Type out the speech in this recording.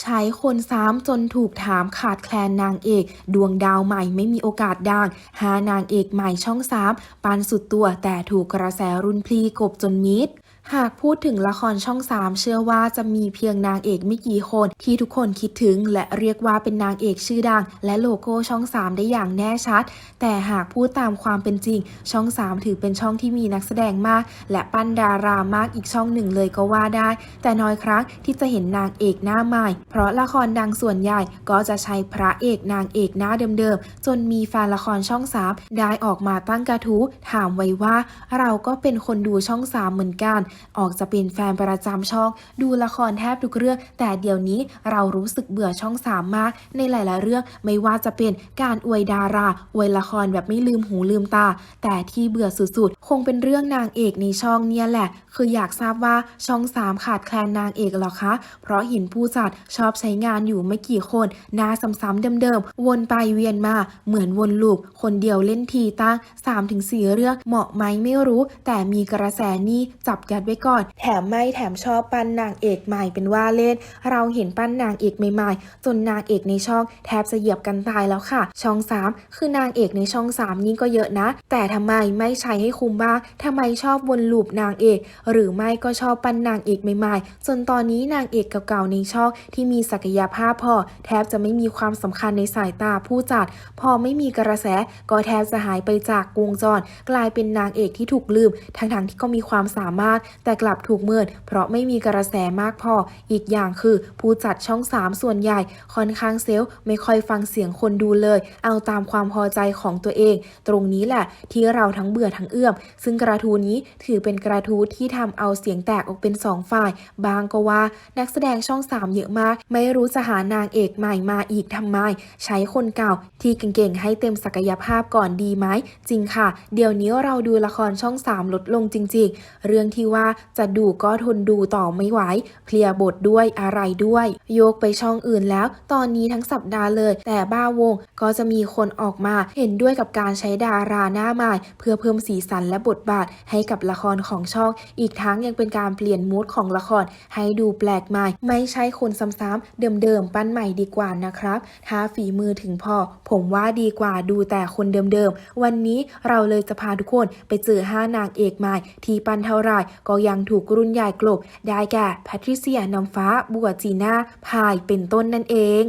ใช้คนซ้ำจนถูกถามขาดแคลนนางเอก ดวงดาวใหม่ไม่มีโอกาสดังหานางเอกใหม่ช่องซ้ำปันสุดตัวแต่ถูกกระแสรุนพลีกบจนมิด หากพูดถึงละครช่อง3เชื่อว่าจะมีเพียงนางเอกไม่กี่คน ที่ทุกคนคิดถึง และเรียกว่าเป็นนางเอกชื่อดัง และโลโก้ช่อง3ได้อย่างแน่ชัด แต่หากพูดตามความเป็นจริง ช่อง3ถือเป็นช่องที่มีนักแสดงมาก และปั้นดารามากอีกช่องหนึ่งเลยก็ว่าได้ แต่น้อยครั้งที่จะเห็นนางเอกหน้าใหม่ เพราะละครดังส่วนใหญ่ก็จะใช้พระเอกนางเอกหน้าเดิมๆจนมีแฟนละครช่อง3ได้ออกมาตั้งกระทู้ถามไว้ว่า เราก็เป็นคนดูช่อง3เหมือนกันออกจะเป็นแฟนประจำช่อง ดูละครแทบทุกเรื่อง แต่เดี๋ยวนี้เรารู้สึกเบื่อช่อง3มมาก ในหลาย ๆ เรื่องไม่ว่าจะเป็นการอวยดาราอวยละครแบบไม่ลืมหูลืมตา แต่ที่เบื่อสุด ๆ คงเป็นเรื่องนางเอกในช่องเนี่ยแหละ คืออยากทราบว่าช่อง3ขาดแคลนนางเอกหรอคะ เพราะเห็นผู้จัดชอบใช้งานอยู่ไม่กี่คนหน้าซ้ำๆเดิม ๆ วนไปเวียนมา เหมือนวนลูปคนเดียวเล่นทีตั้ง3-4 เรื่องเหมาะไหมไม่รู้ แต่มีกระแสนี่จับยัดไว้ก่อน แถมไม่แถมชอบปั้นนางเอกใหม่เป็นว่าเล่น เราเห็นปั้นนางเอกใหม่ๆ จนนางเอกในช่องแทบจะเหยียบกันตายแล้วค่ะ ช่อง 3 คือนางเอกในช่อง3นี่ก็เยอะนะ แต่ทำไมไม่ใช้ให้คุ้มบ้างทำไมชอบวนลูปนางเอก หรือไม่ก็ชอบปั้นนางเอกใหม่ๆ จนตอนนี้นางเอกเก่าๆในช่องที่มีศักยภาพพอ แทบจะไม่มีความสำคัญในสายตาผู้จัด พอไม่มีกระแสก็แทบจะหายไปจากวงจร กลายเป็นนางเอกที่ถูกลืมทั้งๆที่ก็มีความสามารถแต่กลับถูกเมินเพราะไม่มีกระแสมากพอ อีกอย่างคือผู้จัดช่อง 3 ส่วนใหญ่ ค่อนข้างเซลล์ไม่ค่อยฟังเสียงคนดูเลย เอาตามความพอใจของตัวเอง ตรงนี้แหละที่เราทั้งเบื่อทั้งเอื้อม ซึ่งกระทูนี้ถือเป็นกระทูที่ทำเอาเสียงแตกออกเป็นสองฝ่าย บางก็ว่านักแสดงช่อง 3 เยอะมาก ไม่รู้จะหานางเอกใหม่มาอีกทำไม ใช้คนเก่าที่เก่งๆ ให้เต็มศักยภาพก่อนดีไหม จริงค่ะ เดี๋ยวนี้เราดูละครช่อง 3 ลดลงจริง ๆ เรื่องที่ว่าจะดูก็ทนดูต่อไม่ไหวเพลียบทด้วยอะไรด้วย โยกไปช่องอื่นแล้ว ตอนนี้ทั้งสัปดาห์เลย แต่บ้าวงก็จะมีคนออกมาเห็นด้วยกับการใช้ดาราหน้าใหม่ เพื่อเพิ่มสีสันและบทบาทให้กับละครของช่อง อีกทั้งยังเป็นการเปลี่ยนมูดของละคร ให้ดูแปลกใหม่ ไม่ใช่คนซ้ำๆเดิมๆปั้นใหม่ดีกว่านะครับ ถ้าฝีมือถึงพอ ผมว่าดีกว่าดูแต่คนเดิมๆวันนี้เราเลยจะพาทุกคนไปเจอห้านางเอกใหม่ที่ปั้นเท่าไหร่ก็ยังถูกรุ่นใหญ่กลบได้แก่แพทริเซียน้ำฟ้า บัวจีน่า พายเป็นต้นนั่นเอง